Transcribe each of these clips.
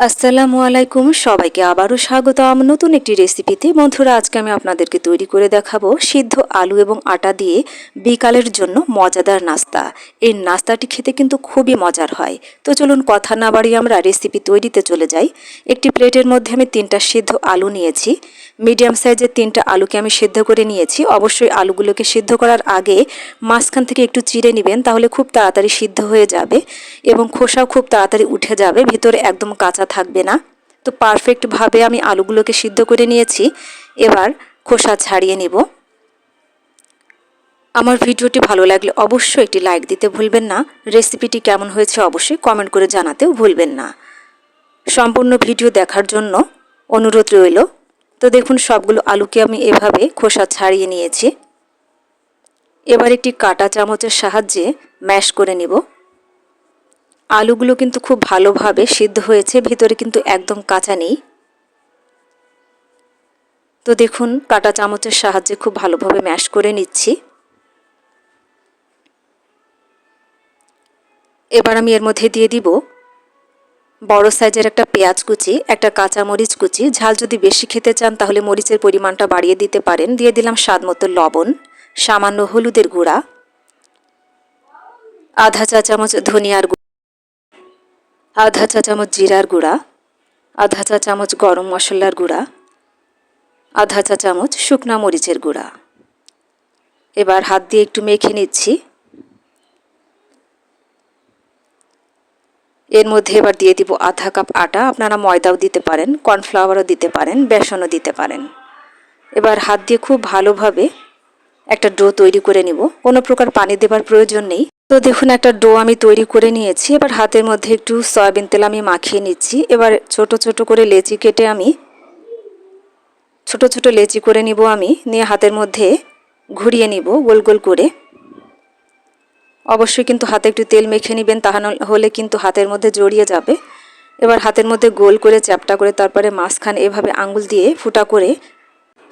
আসসালামু আলাইকুম। সবাইকে আবারও স্বাগতম। নতুন একটি রেসিপিতে বন্ধুরা, আজকে আমি আপনাদেরকে তৈরি করে দেখাবো সিদ্ধ আলু এবং আটা দিয়ে বিকালের জন্য মজাদার নাস্তা। এই নাস্তাটি খেতে কিন্তু খুবই মজার হয়। তো চলুন কথা না বাড়িয়ে আমরা রেসিপি তৈরিতে চলে যাই। একটি প্লেটের মধ্যে আমি তিনটা সিদ্ধ আলু নিয়েছি। মিডিয়াম সাইজের তিনটা আলুকে আমি সিদ্ধ করে নিয়েছি। অবশ্যই আলুগুলোকে সিদ্ধ করার আগে মাঝখান থেকে একটু চিড়ে নেবেন, তাহলে খুব তাড়াতাড়ি সিদ্ধ হয়ে যাবে এবং খোসাও খুব তাড়াতাড়ি উঠে যাবে, ভিতরে একদম কাঁচা থাকবে না। তো পারফেক্টভাবে আমি আলুগুলোকে সিদ্ধ করে নিয়েছি। এবার খোসা ছাড়িয়ে নেব। আমার ভিডিওটি ভালো লাগলে অবশ্যই একটি লাইক দিতে ভুলবেন না। রেসিপিটি কেমন হয়েছে অবশ্যই কমেন্ট করে জানাতেও ভুলবেন না। সম্পূর্ণ ভিডিও দেখার জন্য অনুরোধ রইল। তো দেখুন সবগুলো আলুকে আমি এভাবে খোসা ছাড়িয়ে নিয়েছি। এবার একটি কাটা চামচের সাহায্যে ম্যাশ করে নিব। আলুগুলো কিন্তু খুব ভালোভাবে সিদ্ধ হয়েছে, ভিতরে কিন্তু একদম কাঁচা নেই। তো দেখুন কাটা চামচের সাহায্যে খুব ভালোভাবে ম্যাশ করে নিচ্ছি। এবার আমি এর মধ্যে দিয়ে দিব বড় সাইজের একটা পেঁয়াজ কুচি, একটা কাঁচা মরিচ কুচি, ঝাল যদি বেশি খেতে চান তাহলে মরিচের পরিমাণটা বাড়িয়ে দিতে পারেন। দিয়ে দিলাম স্বাদ মতো লবণ, সামান্য হলুদের গুঁড়া, আধা চা চামচ ধনিয়ার গুঁড়া, আধা চা চামচ জিরার গুঁড়া, আধা চা চামচ গরম মশলার গুঁড়া, আধা চা চামচ শুকনা মরিচের গুঁড়া। এবার হাত দিয়ে একটু মেখে নিচ্ছি। এর মধ্যে এবার দিয়ে দিব আধা কাপ আটা। আপনারা ময়দাও দিতে পারেন, কর্নফ্লাওয়ারও দিতে পারেন, বেসনও দিতে পারেন। এবার হাত দিয়ে খুব ভালোভাবে একটা ডো তৈরি করে নিব। কোনো প্রকার পানি দেবার প্রয়োজন নেই। তো দেখুন, একটা ডো আমি তৈরি করে নিয়েছি। এবার হাতের মধ্যে একটু সয়াবিন তেল আমি মাখিয়ে নিচ্ছি। এবার ছোট ছোট করে লেচি কেটে আমি, ছোট ছোট লেচি করে নিব আমি। নিয়ে হাতের মধ্যে ঘুরিয়ে নিব গোল গোল করে। অবশ্যই কিন্তু হাতে একটু তেল মেখে নেবেন তা হলে কিন্তু হাতের মধ্যে জড়িয়ে যাবে। এবার হাতের মধ্যে গোল করে চ্যাপটা করে তারপরে মাঝখানে এভাবে আঙ্গুল দিয়ে ফুটা করে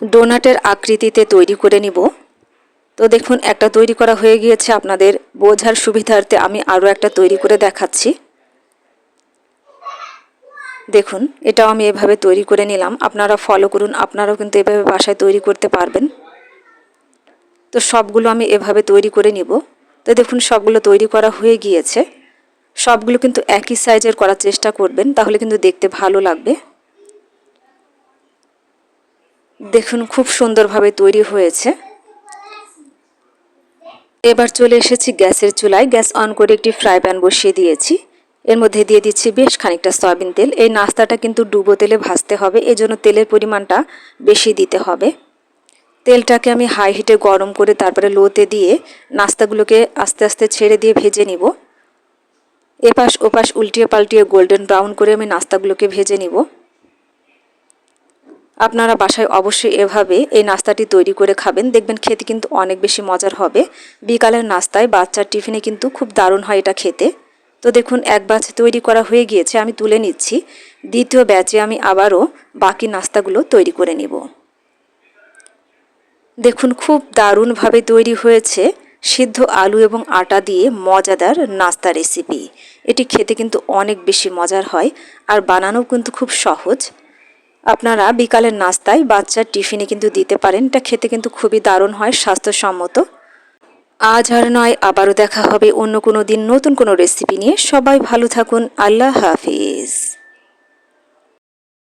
ডোনাটের আকৃতিতে তৈরি করে নিব। তো দেখুন, একটা তৈরি করা হয়ে গিয়েছে। আপনাদের বোঝার সুবিধার্থে আমি আরও একটা তৈরি করে দেখাচ্ছি। দেখুন, এটাও আমি এভাবে তৈরি করে নিলাম। আপনারা ফলো করুন, আপনারাও কিন্তু এভাবে বাসায় তৈরি করতে পারবেন। তো সবগুলো আমি এভাবে তৈরি করে নিব। তো দেখুন, সবগুলো তৈরি করা হয়ে গিয়েছে। সবগুলো কিন্তু একই সাইজের করার চেষ্টা করবেন, তাহলে কিন্তু দেখতে ভালো লাগবে। দেখুন, খুব সুন্দরভাবে তৈরি হয়েছে। এবার চলে এসেছি গ্যাসের চুলায়। গ্যাস অন করে একটি ফ্রাই প্যান বসিয়ে দিয়েছি। এর মধ্যে দিয়ে দিচ্ছি বেশ খানিকটা সয়াবিন তেল। এই নাস্তাটা কিন্তু ডুবো তেলে ভাজতে হবে, এজন্য তেলের পরিমাণটা বেশি দিতে হবে। তেলটাকে আমি হাই হিটে গরম করে তারপরে লোতে দিয়ে নাস্তাগুলোকে আস্তে আস্তে ছেড়ে দিয়ে ভেজে নিব। এপাশ ওপাশ উল্টিয়ে পাল্টিয়ে গোল্ডেন ব্রাউন করে আমি নাস্তাগুলোকে ভেজে নিব। আপনারা বাসায় অবশ্যই এভাবে এই নাস্তাটি তৈরি করে খাবেন। দেখবেন খেতে কিন্তু অনেক বেশি মজার হবে। বিকালের নাস্তায় বাচ্চার টিফিনে কিন্তু খুব দারুণ হয় এটা খেতে। তো দেখুন, এক ব্যাচ তৈরি করা হয়ে গিয়েছে, আমি তুলে নিচ্ছি। দ্বিতীয় ব্যাচে আমি আবারও বাকি নাস্তাগুলো তৈরি করে নিব। দেখুন, খুব দারুণভাবে তৈরি হয়েছে সিদ্ধ আলু এবং আটা দিয়ে মজাদার নাস্তা রেসিপি। এটি খেতে কিন্তু অনেক বেশি মজার হয় আর বানানো কিন্তু খুব সহজ। আপনারা বিকালের নাস্তায় বাচ্চার টিফিনে কিন্তু দিতে পারেন, এটা খেতে কিন্তু খুবই দারুণ হয়, স্বাস্থ্যসম্মত। আজ আর নয়, আবারও দেখা হবে অন্য কোনো দিন নতুন কোনো রেসিপি নিয়ে। সবাই ভালো থাকুন, আল্লাহ হাফিজ।